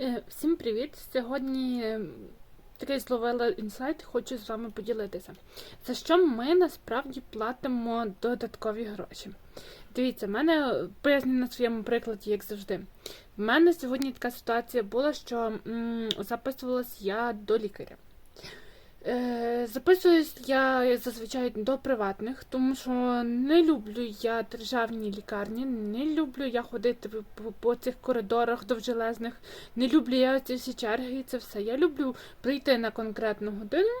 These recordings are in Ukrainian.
Е, Всім привіт! Сьогодні е, такий зловила інсайт, хочу з вами поділитися. За що ми насправді платимо додаткові гроші? Дивіться, в мене поясню на своєму прикладі, як завжди. В мене сьогодні така ситуація була, що м, записувалась я до лікаря. Е, записуюсь я зазвичай до приватних, тому що не люблю я державні лікарні, не люблю я ходити по, цих коридорах довжелезних, не люблю я ці всі черги і це все. Я люблю прийти на конкретну годину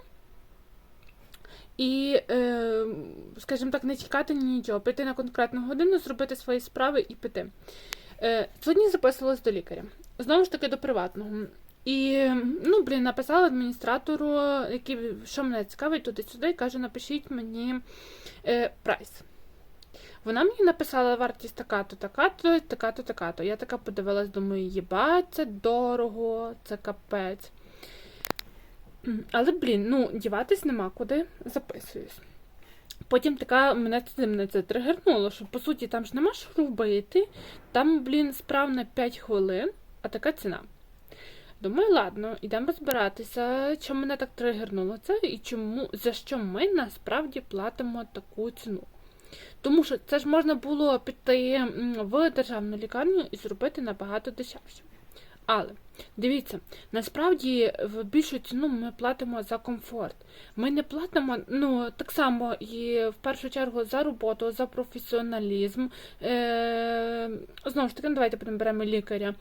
і, е, скажімо так, не чекати нічого, прийти на конкретну годину, зробити свої справи і піти. Е, сьогодні записувалась до лікаря. Знову ж таки, до приватного. І ну, блін, написала адміністратору, який, що мене цікавить туди-сюди, і каже, напишіть мені е, прайс. Вона мені написала вартість така-то, така-то, така-то, така-то. Я така подивилась, думаю, їбать, це дорого, це капець. Але, блін, ну, діватись нема куди, записуюсь. Потім така мене це, мене це тригернуло, що по суті там ж нема що робити. Там, блін, справ на 5 хвилин, а така ціна. Думаю, ладно, йдемо розбиратися, чому мене так тригернуло це і чому за що ми насправді платимо таку ціну. Тому що це ж можна було піти в державну лікарню і зробити набагато дешевше. Але дивіться, насправді в більшу ціну ми платимо за комфорт. Ми не платимо ну так само і в першу чергу за роботу, за професіоналізм. Е, знову ж таки, ну, давайте потім беремо лікаря.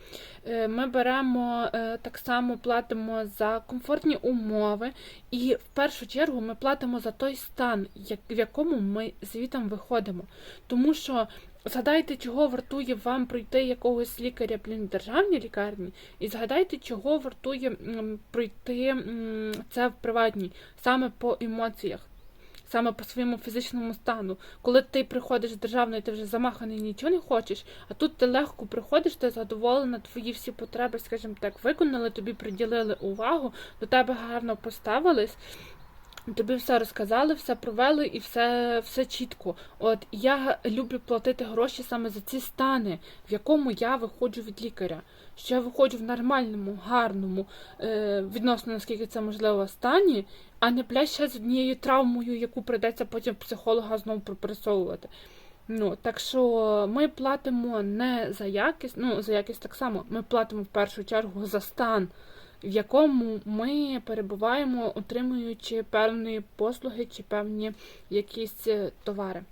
Е, ми беремо е, так само платимо за комфортні умови, і в першу чергу ми платимо за той стан, як, в якому ми звітом виходимо. Тому що згадайте, чого вартує вам пройти якогось лікаря блін, в державній лікарні, і згадайте, чого вартує пройти це в приватній, саме по емоціях. Саме по своєму фізичному стану. Коли ти приходиш з державної, ти вже замаханий, нічого не хочеш, а тут ти легко приходиш, ти задоволена, твої всі потреби, скажімо так, виконали, тобі приділили увагу, до тебе гарно поставились. Тобі все розказали, все провели і все, все чітко. От я люблю платити гроші саме за ці стани, в якому я виходжу від лікаря. Що я виходжу в нормальному, гарному, е, відносно наскільки це можливо стані, а не блядь, ще з однією травмою, яку прийдеться потім психолога знову пропресовувати. Ну, так що ми платимо не за якість, ну за якість так само. Ми платимо в першу чергу за стан, в якому ми перебуваємо, отримуючи певні послуги чи певні якісь е, товари.